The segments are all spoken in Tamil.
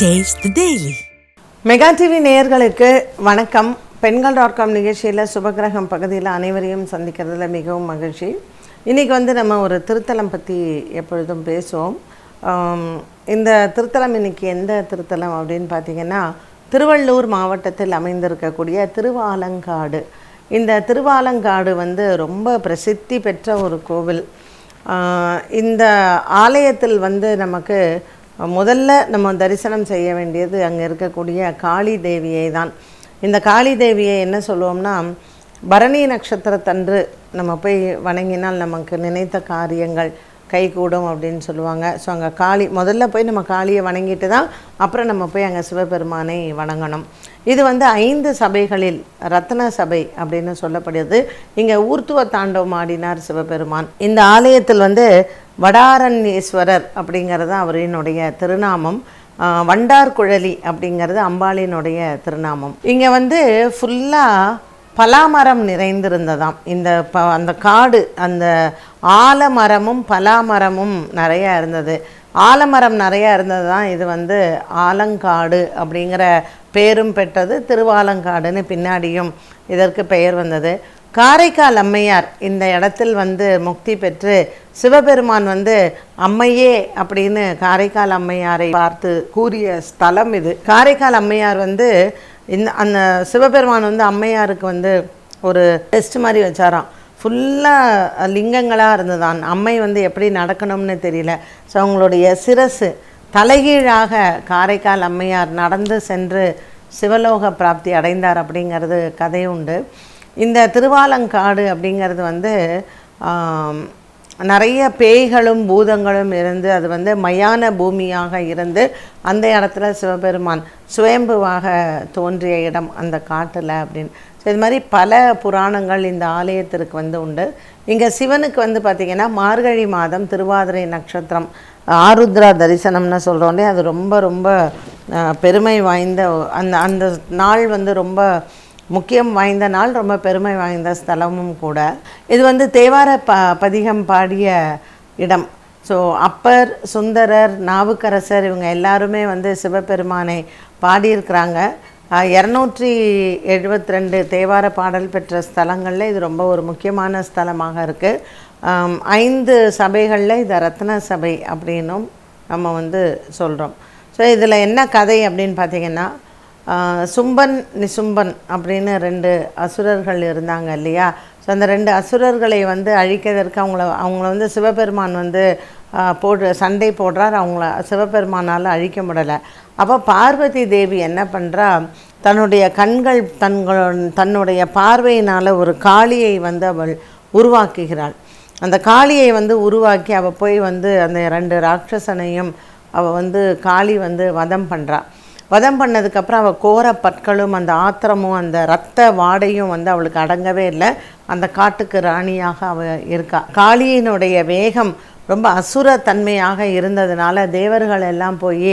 டேஸ்ட் டெய்லி மெகா டிவி நேயர்களுக்கு வணக்கம். பெண்கள் டாட் காம் நிகழ்ச்சியில் சுபகிரகம் பகுதியில் அனைவரையும் சந்திக்கிறதுல மிகவும் மகிழ்ச்சி. இன்றைக்கி வந்து நம்ம ஒரு திருத்தலம் பற்றி எப்பொழுதும் பேசுவோம். இந்த திருத்தலம் இன்னைக்கு எந்த திருத்தலம் அப்படின்னு பார்த்தீங்கன்னா திருவள்ளூர் மாவட்டத்தில் அமைந்திருக்கக்கூடிய திருவாலங்காடு. இந்த திருவாலங்காடு வந்து ரொம்ப பிரசித்தி பெற்ற ஒரு கோவில். இந்த ஆலயத்தில் வந்து நமக்கு முதல்ல நம்ம தரிசனம் செய்ய வேண்டியது அங்கே இருக்கக்கூடிய காளி தேவியை தான். இந்த காளி தேவியை என்ன சொல்லுவோம்னா பரணி நட்சத்திரத்தன்று நம்ம போய் வணங்கினால் நமக்கு நினைத்த காரியங்கள் கைகூடும் அப்படின்னு சொல்லுவாங்க. ஸோ அங்கே காளி முதல்ல போய் நம்ம காளியை வணங்கிட்டு தான் அப்புறம் நம்ம போய் அங்கே சிவபெருமானை வணங்கணும். இது வந்து ஐந்து சபைகளில் ரத்ன சபை அப்படின்னு சொல்லப்படுது. இங்கே ஊர்த்துவ தாண்டவம் ஆடினார் சிவபெருமான். இந்த ஆலயத்தில் வந்து வடாரண்யேஸ்வரர் அப்படிங்கிறது அவரினுடைய திருநாமம். வண்டார்குழலி வண்டார் குழலி அப்படிங்கிறது அம்பாளினுடைய திருநாமம். இங்கே வந்து ஃபுல்லாக பலாமரம் நிறைந்திருந்ததாம். இந்த ப அந்த காடு அந்த ஆலமரமும் பலாமரமும் நிறையா இருந்தது. ஆலமரம் நிறையா இருந்தது தான் இது வந்து ஆலங்காடு அப்படிங்கிற பேரும் பெற்றது திருவாலங்காடுன்னு பின்னாடியும் இதற்கு பெயர் வந்தது. காரைக்கால் அம்மையார் இந்த இடத்தில் வந்து முக்தி பெற்று சிவபெருமான் வந்து அம்மையே அப்படின்னு காரைக்கால் அம்மையாரை பார்த்து கூறிய ஸ்தலம் இது. காரைக்கால் அம்மையார் வந்து இந்த அந்த சிவபெருமான் வந்து அம்மையாருக்கு வந்து ஒரு டெஸ்ட் மாதிரி வச்சாராம். ஃபுல்லாக லிங்கங்களாக இருந்ததான். அம்மை வந்து எப்படி நடக்கணும்னு தெரியல. ஸோ அவங்களுடைய சிரசு தலைகீழாக காரைக்கால் அம்மையார் நடந்து சென்று சிவலோக பிராப்தி அடைந்தார் அப்படிங்கிறது கதை உண்டு இந்த திருவாலங்காடு அப்படிங்கிறது வந்து நிறைய பேய்களும் பூதங்களும் இருந்து அது வந்து மயான பூமியாக இருந்து அந்த இடத்துல சிவபெருமான் சுயம்புவாக தோன்றிய இடம் அந்த காட்டில் அப்படின்னு. ஸோ இது மாதிரி பல புராணங்கள் இந்த ஆலயத்திற்கு வந்து உண்டு. இங்கே சிவனுக்கு வந்து பார்த்திங்கன்னா மார்கழி மாதம் திருவாதிரை நட்சத்திரம் ஆருத்ரா தரிசனம்னு சொல்கிறோன்னே அது ரொம்ப ரொம்ப பெருமை வாய்ந்த அந்த அந்த நாள் வந்து ரொம்ப முக்கியம் வாய்ந்த நாள் ரொம்ப பெருமை வாய்ந்த ஸ்தலமும் கூட. இது வந்து தேவார ப பதிகம் பாடிய இடம். ஸோ அப்பர் சுந்தரர் நாவுக்கரசர் இவங்க எல்லாருமே வந்து சிவபெருமானை பாடியிருக்கிறாங்க. இரநூற்றி எழுபத்தி ரெண்டு தேவார பாடல் பெற்ற ஸ்தலங்களில் இது ரொம்ப ஒரு முக்கியமான ஸ்தலமாக இருக்குது ஐந்து சபைகளில் இது ரத்ன சபை அப்படின்னும் நம்ம வந்து சொல்கிறோம் ஸோ இதில் என்ன கதை அப்படின்னு பார்த்தீங்கன்னா சும்பன் நிசும்பன் அப்படின்னு ரெண்டு அசுரர்கள் இருந்தாங்க இல்லையா? ஸோ அந்த ரெண்டு அசுரர்களை வந்து அழிக்கிறதற்கு அவங்கள அவங்கள வந்து சிவபெருமான் வந்து போடு சண்டை போடுறார். அவங்கள சிவபெருமானால் அழிக்க முடியலை அப்போ பார்வதி தேவி என்ன பண்ணுறா தன்னுடைய கண்கள் தன்களோ தன்னுடைய பார்வையினால் ஒரு காளியை வந்து அவள் உருவாக்குகிறாள். அந்த காளியை வந்து உருவாக்கி அவள் போய் வந்து அந்த ரெண்டு ராட்சசனையும் அவள் வந்து காளி வந்து வதம் பண்ணுறாள் வதம் பண்ணதுக்கப்புறம் அவள் கோர பற்களும் அந்த ஆத்திரமும் அந்த ரத்த வாடையும் வந்து அவளுக்கு அடங்கவே இல்லை. அந்த காட்டுக்கு ராணியாக அவள் இருக்கா. காளியினுடைய வேகம் ரொம்ப அசுர தன்மையாக இருந்ததுனால தேவர்கள் எல்லாம் போய்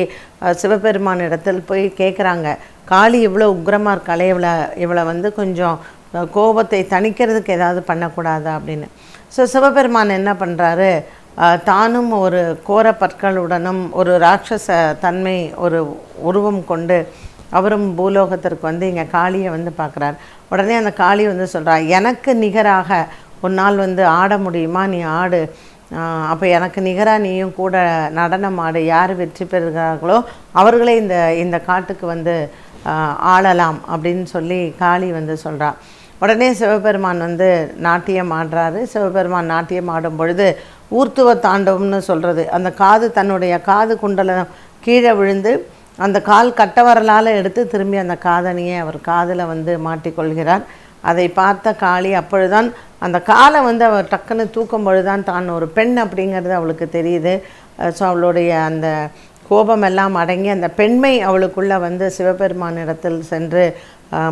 சிவபெருமான் இடத்தில் போய் கேட்குறாங்க காளி இவ்வளோ உக்ரமாக இருக்காளே இவளை இவளை வந்து கொஞ்சம் கோபத்தை தணிக்கிறதுக்கு ஏதாவது பண்ணக்கூடாதா அப்படின்னு. ஸோ சிவபெருமான் என்ன பண்ணுறாரு தானும் ஒரு கோர பற்களுடனும் ஒரு ராட்சச தன்மை ஒரு உருவம் கொண்டு அவரும் பூலோகத்திற்கு வந்து இங்கே காளியை வந்து பார்க்குறார். உடனே அந்த காளி வந்து சொல்கிறார் எனக்கு நிகராக உன்னால் வந்து ஆட முடியுமா? நீ ஆடு. அப்போ எனக்கு நிகராக நீயும் கூட நடனம் ஆடு. யார் வெற்றி பெறுகிறார்களோ அவர்களே இந்த இந்த காட்டுக்கு வந்து ஆளலாம் அப்படின்னு சொல்லி காளி வந்து சொல்கிறான் உடனே சிவபெருமான் வந்து நாட்டியம் ஆடுறாரு. சிவபெருமான் நாட்டியம் ஆடும் பொழுது ஊர்த்துவ தாண்டவம்னு சொல்கிறது அந்த காது தன்னுடைய காது குண்டலம் கீழே விழுந்து அந்த கால் கட்டவரலால் எடுத்து திரும்பி அந்த காதணியை அவர் காதில் வந்து மாட்டிக்கொள்கிறார். அதை பார்த்த காளி அப்பொழுதுதான் அந்த காலை வந்து அவர் டக்குன்னு தூக்கும் பொழுதுதான் தான் ஒரு பெண் அப்படிங்கிறது அவளுக்கு தெரியுது. ஸோ அவளுடைய அந்த கோபம் எல்லாம் அடங்கி அந்த பெண்மை அவளுக்குள்ளே வந்து சிவபெருமானிடத்தில் சென்று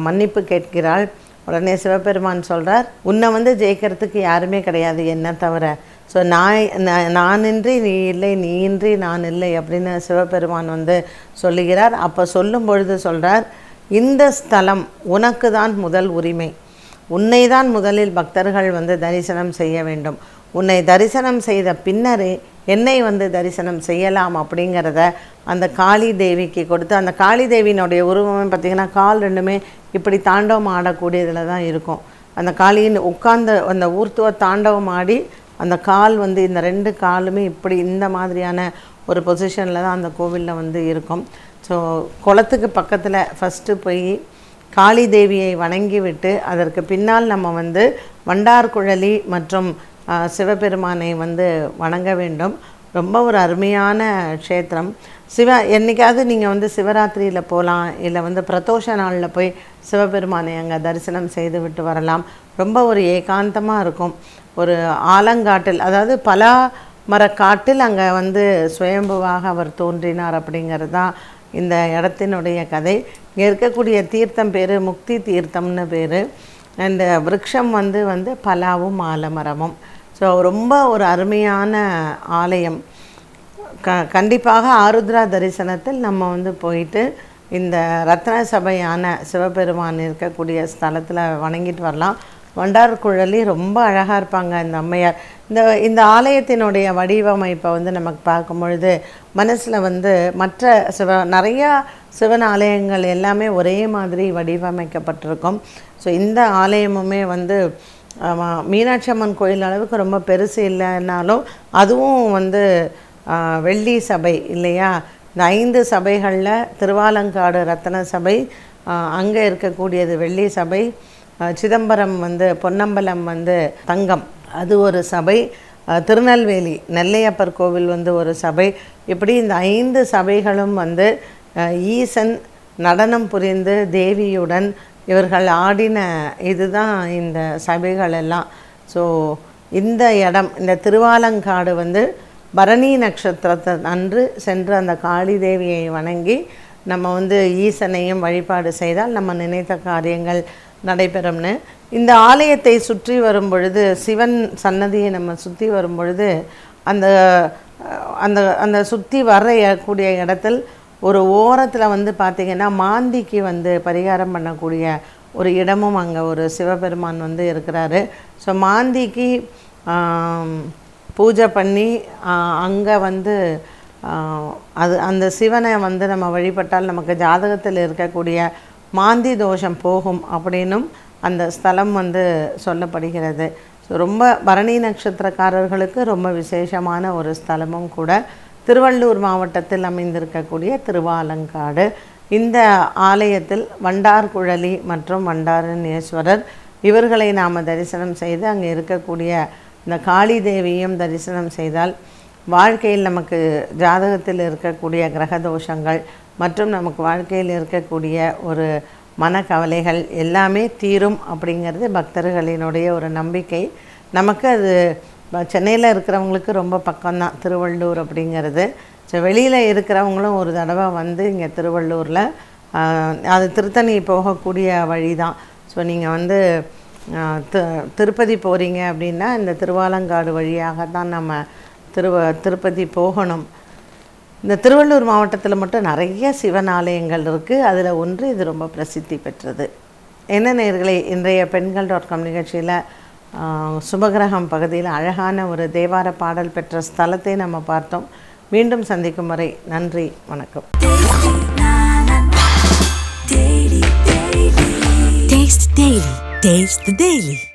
மன்னிப்பு கேட்கிறாள். உடனே சிவபெருமான் சொல்கிறார் உன்னை வந்து ஜெயிக்கிறதுக்கு யாருமே கிடையாது என்ன தவிர. ஸோ நான் நான்- நானின்றி நீ இல்லை நீ இன்றி நான் இல்லை அப்படின்னு சிவபெருமான் வந்து சொல்லுகிறார். அப்போ சொல்லும் பொழுது சொல்கிறார் இந்த ஸ்தலம் உனக்கு தான் முதல் உரிமை. உன்னை தான் முதலில் பக்தர்கள் வந்து தரிசனம் செய்ய வேண்டும். உன்னை தரிசனம் செய்த பின்னரே என்னை வந்து தரிசனம் செய்யலாம் அப்படிங்கிறத அந்த காளி தேவிக்கு கொடுத்து அந்த காளி தேவியினுடைய உருவமே பார்த்திங்கன்னா கால் ரெண்டுமே இப்படி தாண்டவம் ஆடக்கூடியதில் தான் இருக்கும். அந்த காளியின் உட்கார்ந்த அந்த ஊர்த்துவ தாண்டவம் ஆடி அந்த கால் வந்து இந்த ரெண்டு காலுமே இப்படி இந்த மாதிரியான ஒரு பொசிஷனில் தான் அந்த கோவிலில் வந்து இருக்கும். ஸோ குளத்துக்கு பக்கத்தில் ஃபஸ்ட்டு போய் காளி தேவியை வணங்கி விட்டு அதற்கு பின்னால் நம்ம வந்து வண்டார்குழலி மற்றும் சிவபெருமானை வந்து வணங்க வேண்டும். ரொம்ப ஒரு அருமையான க்ஷேத்திரம். சிவ என்னைக்காவது நீங்கள் வந்து சிவராத்திரியில் போகலாம் இல்லை வந்து பிரதோஷ நாளில் போய் சிவபெருமானை அங்கே தரிசனம் செய்து விட்டு வரலாம். ரொம்ப ஒரு ஏகாந்தமாக இருக்கும். ஒரு ஆலங்காட்டில் அதாவது பலா மரக்காட்டில் அங்கே வந்து சுயம்புவாக அவர் தோன்றினார் அப்படிங்கிறது தான் இந்த இடத்தினுடைய கதை. இங்கே இருக்கக்கூடிய தீர்த்தம் பேர் முக்தி தீர்த்தம்னு பேர். அந்த விரக்ஷம் வந்து வந்து பலாவும் ஆலமரமும். ஸோ ரொம்ப ஒரு அருமையான ஆலயம். க கண்டிப்பாக ஆருத்ரா தரிசனத்தில் நம்ம வந்து போயிட்டு இந்த ரத்ன சபையான சிவபெருமான் இருக்கக்கூடிய ஸ்தலத்தில் வணங்கிட்டு வரலாம். வண்டார்குழலி ரொம்ப அழகாக இருப்பாங்க இந்த அம்மையார். இந்த இந்த ஆலயத்தினுடைய வடிவமைப்பை வந்து நமக்கு பார்க்கும் பொழுது மனசில் வந்து மற்ற சிவ நிறையா சிவன் ஆலயங்கள் எல்லாமே ஒரே மாதிரி வடிவமைக்கப்பட்டிருக்கும். ஸோ இந்த ஆலயமுமே வந்து மீனாட்சி அம்மன் கோயில் அளவுக்கு ரொம்ப பெருசு இல்லைன்னாலும் அதுவும் வந்து வெள்ளி சபை இல்லையா? இந்த ஐந்து சபைகளில் திருவாலங்காடு ரத்தன சபை அங்கே இருக்கக்கூடியது வெள்ளி சபை சிதம்பரம் வந்து பொன்னம்பலம் வந்து தங்கம். அது ஒரு சபை. திருநெல்வேலி நெல்லையப்பர் கோவில் வந்து ஒரு சபை. இப்படி இந்த ஐந்து சபைகளும் வந்து ஈசன் நடனம் புரிந்து தேவியுடன் இவர்கள் ஆடின இதுதான் இந்த சபைகள் எல்லாம். ஸோ இந்த இடம் இந்த திருவாலங்காடு வந்து பரணி நட்சத்திரத்தை அன்று சென்று அந்த காளி தேவியை வணங்கி நம்ம வந்து ஈசனையும் வழிபாடு செய்தால் நம்ம நினைத்த காரியங்கள் நடைபெறும்னு. இந்த ஆலயத்தை சுற்றி வரும் பொழுது சிவன் சன்னதியை நம்ம சுற்றி வரும் பொழுது அந்த அந்த அந்த சுற்றி வரக்கூடிய கூடிய இடத்தில் ஒரு ஓரத்தில் வந்து பார்த்திங்கன்னா மாந்திக்கு வந்து பரிகாரம் பண்ணக்கூடிய ஒரு இடமும் அங்கே ஒரு சிவபெருமான் வந்து இருக்கிறாரு. ஸோ மாந்திக்கு பூஜை பண்ணி அங்கே வந்து அது அந்த சிவனை வந்து நம்ம வழிபட்டால் நமக்கு ஜாதகத்தில் இருக்கக்கூடிய மாந்தி தோஷம் போகும் அப்படின்னும் அந்த ஸ்தலம் வந்து சொல்லப்படுகிறது. ஸோ ரொம்ப பரணி நட்சத்திரக்காரர்களுக்கு ரொம்ப விசேஷமான ஒரு ஸ்தலமும் கூட திருவள்ளூர் மாவட்டத்தில் அமைந்திருக்கக்கூடிய திருவாலங்காடு. இந்த ஆலயத்தில் வண்டார்குழலி மற்றும் வண்டாரண்யேஸ்வரர் இவர்களை நாம் தரிசனம் செய்து அங்கே இருக்கக்கூடிய இந்த காளி தேவியும் தரிசனம் செய்தால் வாழ்க்கையில் நமக்கு ஜாதகத்தில் இருக்கக்கூடிய கிரக தோஷங்கள் மற்றும் நமக்கு வாழ்க்கையில் இருக்கக்கூடிய ஒரு மனக்கவலைகள் எல்லாமே தீரும் அப்படிங்கிறது பக்தர்களினுடைய ஒரு நம்பிக்கை. நமக்கு அது சென்னையில் இருக்கிறவங்களுக்கு ரொம்ப பக்கம்தான் திருவள்ளூர் அப்படிங்கிறது. ஸோ வெளியில் இருக்கிறவங்களும் ஒரு தடவை வந்து இங்கே திருவள்ளூரில் அது திருத்தணி போகக்கூடிய வழி தான் ஸோ நீங்கள் வந்து திருப்பதி போகிறீங்க அப்படின்னா இந்த திருவாலங்காடு வழியாக தான் நம்ம திருவ திருப்பதி போகணும். இந்த திருவள்ளூர் மாவட்டத்தில் மட்டும் நிறைய சிவன் ஆலயங்கள் இருக்குது அதில் ஒன்று இது ரொம்ப பிரசித்தி பெற்றது. என்ன நேர்களை இன்றைய பெண்கள் டாட் காம் நிகழ்ச்சியில் சுபகிரகம் பகுதியில் அழகான ஒரு தேவார பாடல் பெற்ற ஸ்தலத்தை நம்ம பார்த்தோம் மீண்டும் சந்திக்கும் வரை நன்றி வணக்கம் Taste Daily. Taste the Daily.